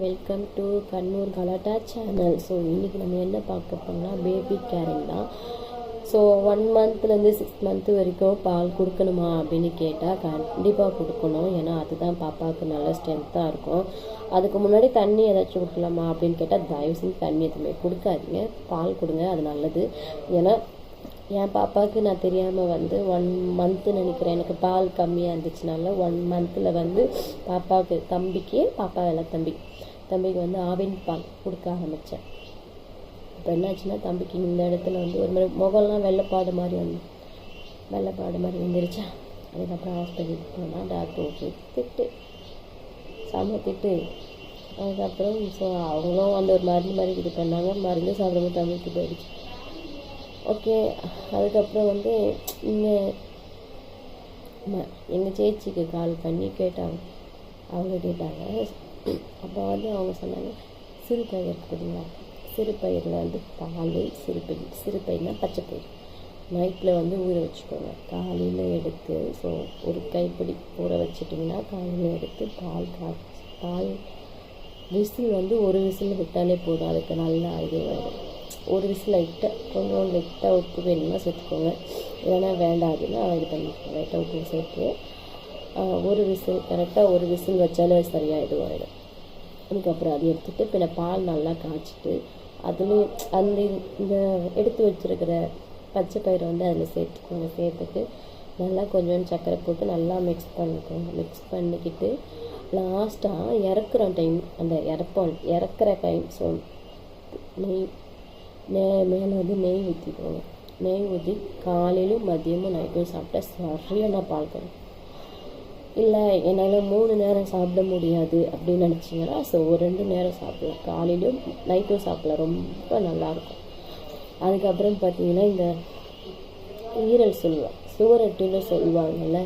Welcome to Kannur கலாட்டா channel so இன்றைக்கி நம்ம என்ன பார்க்க போனால் பேபி கேரிங் தான். ஸோ ஒன் மந்த்லேருந்து சிக்ஸ் மந்த் வரைக்கும் பால் கொடுக்கணுமா அப்படின்னு கேட்டால் கண்டிப்பாக கொடுக்கணும். ஏன்னா அதுதான் பாப்பாவுக்கு நல்ல ஸ்ட்ரென்த்தாக இருக்கும். அதுக்கு முன்னாடி தண்ணி ஏதாச்சும் கொடுக்கலாமா அப்படின்னு கேட்டால் தயவு செஞ்சு தண்ணி எதுவுமே கொடுக்காதீங்க. பால் கொடுங்க அது நல்லது. ஏன்னா என் பாப்பாவுக்கு நான் தெரியாமல் வந்து ஒன் மந்த்து நினைக்கிறேன். எனக்கு பால் கம்மியாக இருந்துச்சுனால ஒன் மந்தில் வந்து பாப்பாவுக்கு தம்பிக்கு பாப்பா இல்லை தம்பி தம்பிக்கு வந்து ஆவின் பால் கொடுக்க ஆரம்பித்தேன் இப்போ என்னாச்சுன்னா தம்பிக்கு இந்த இடத்துல வந்து ஒரு மாதிரி முகம்லாம் வெள்ளைப்பாடு மாதிரி வந்து வெள்ளைப்பாடு மாதிரி வந்துருச்சா. அதுக்கப்புறம் ஹாஸ்பிட்டலுக்கு போனால் டாக்டர் திட்டு செம்ம திட்டு. அதுக்கப்புறம் ஸோ அவங்களும் அந்த ஒரு மருந்து மாதிரி இது பண்ணாங்க. மருந்து சாப்பிடும்போது தம்பிக்கு போயிடுச்சு. ஓகே அதுக்கப்புறம் வந்து இங்கே எங்கள் சேச்சிக்கு கால் பண்ணி கேட்டாங்க. அவங்க கேட்டாங்க. அப்போ வந்து அவங்க சொன்னாங்க சிறு பயிர் இருக்குதுங்களா சிறு பயிரில் வந்து பால் சிறு பயிர் சிறு பயிர்னா பச்சை நைட்டில் வந்து ஊற வச்சுக்கோங்க. காலையில் எடுத்து ஸோ ஒரு கைப்பிடி ஊற வச்சிட்டிங்கன்னா காலையில் எடுத்து பால் காய்ச்சி பால் விசில் வந்து ஒரு விசில் விட்டாலே போதும். அதுக்கு நல்லா இது வரும் ஒரு விசில் லைட்டாக கொஞ்சம் லைட்டாக உப்பு வேணும்னா சேர்த்துக்கோங்க. இல்லைன்னா வேண்டாதுன்னா இது பண்ணிக்கோங்க. லைட்டாக உப்பு சேர்த்து ஒரு விசில் கரெக்டாக ஒரு விசில் வச்சாலே சரியாக இதுவாகிடும் அதுக்கப்புறம் அதை எடுத்துகிட்டு பின்ன பால் நல்லா காய்ச்சிட்டு அதுலேயும் அந்த இந்த எடுத்து வச்சுருக்கிற பச்சை பயிரை வந்து அதில் சேர்த்துக்கோங்க. சேர்த்துட்டு நல்லா கொஞ்சோண்டு சர்க்கரை போட்டு நல்லா மிக்ஸ் பண்ணிக்கோங்க. மிக்ஸ் பண்ணிக்கிட்டு லாஸ்ட்டாக இறக்குற டைம் அந்த இறப்போம் இறக்குற டைம் ஸோ நெய் நே மேலே வந்து நெய் ஊற்றிக்கோங்க நெய் ஊற்றி காலையிலும் மதியமும் நைட்டும் சாப்பிட்டா சரியான பால் கிடைக்கும் இல்லை என்னால் மூணு நேரம் சாப்பிட முடியாது அப்படின்னு நினச்சிங்கன்னா ஸோ ஒரு ரெண்டு நேரம் சாப்பிடலாம். காலையிலும் நைட்டும் சாப்பிடலாம். ரொம்ப நல்லாயிருக்கும். அதுக்கப்புறம் பார்த்தீங்கன்னா இந்த ஈரல் சொல்லுவாள் சுவரொட்டின்னு சொல்லுவாங்கள்ல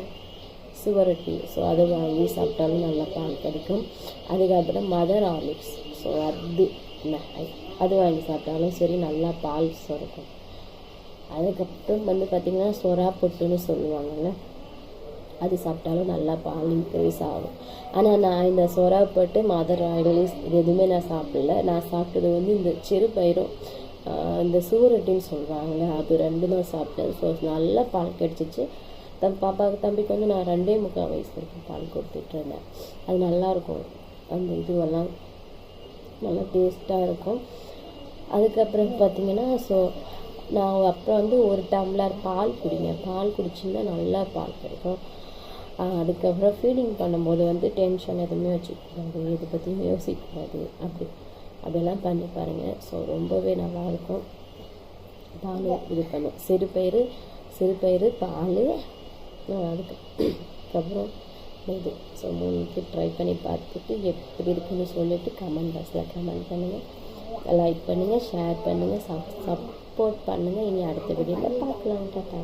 சுவரொட்டி. ஸோ அதை வாங்கி சாப்பிட்டாலும் நல்லா பால் கிடைக்கும். அதுக்கப்புறம் மதர் ஆர்லிக்ஸ் ஸோ அது அது வாங்கி சாப்பிட்டாலும் சரி நல்லா பால் சுரக்கும். அதுக்கப்புறம் வந்து பார்த்திங்கன்னா சொரா பொட்டுன்னு சொல்லுவாங்கள்ல அது சாப்பிட்டாலும் நல்லா பால் இன்க்ரீஸ் ஆகும். ஆனால் நான் இந்த சொரா பொட்டு மதர் ஆயிலிஸ் இது எதுவுமே நான் சாப்பிடல. நான் சாப்பிட்டது வந்து இந்த சிறு பயிரும் இந்த சூரட்டின்னு சொல்லுவாங்கள்ல அது ரெண்டு தான் சாப்பிட்டேன். ஸோ நல்லா பால் கிடச்சிச்சு. தம் பாப்பாவுக்கு தம்பிக்கு வந்து நான் ரெண்டே முக்கால் வயசு வரைக்கும் பால் கொடுத்துட்டு இருந்தேன். அது நல்லாயிருக்கும் அந்த இதுவெல்லாம் நல்லா டேஸ்ட்டாக இருக்கும். அதுக்கப்புறம் பார்த்திங்கன்னா ஸோ நான் அப்புறம் வந்து ஒரு டம்ளர் பால் குடிங்க. பால் குடிச்சிங்கன்னா நல்லா பால் கிடைக்கும். அதுக்கப்புறம் ஃபீடிங் பண்ணும்போது வந்து டென்ஷன் எதுவுமே வச்சுக்கூடாது இதை பற்றியும் யோசிக்கக்கூடாது. அப்படி அதெல்லாம் பண்ணி பாருங்கள் ஸோ ரொம்பவே நல்லாயிருக்கும் பால் இது பண்ணும். சிறுபயிறு சிறுபயிறு பால் அதுக்கப்புறம் இது ஸோ மூணுக்கு ட்ரை பண்ணி பார்த்துட்டு எப்படி இருக்குன்னு சொல்லிவிட்டு கமெண்ட் பாக்ஸில் கமெண்ட் பண்ணுங்கள் லைக் பண்ணுங்கள் ஷேர் பண்ணுங்கள் சப் சப்போர்ட் பண்ணுங்கள் இனி அடுத்த வீடியோவில் பார்க்கலாம் டாட்டா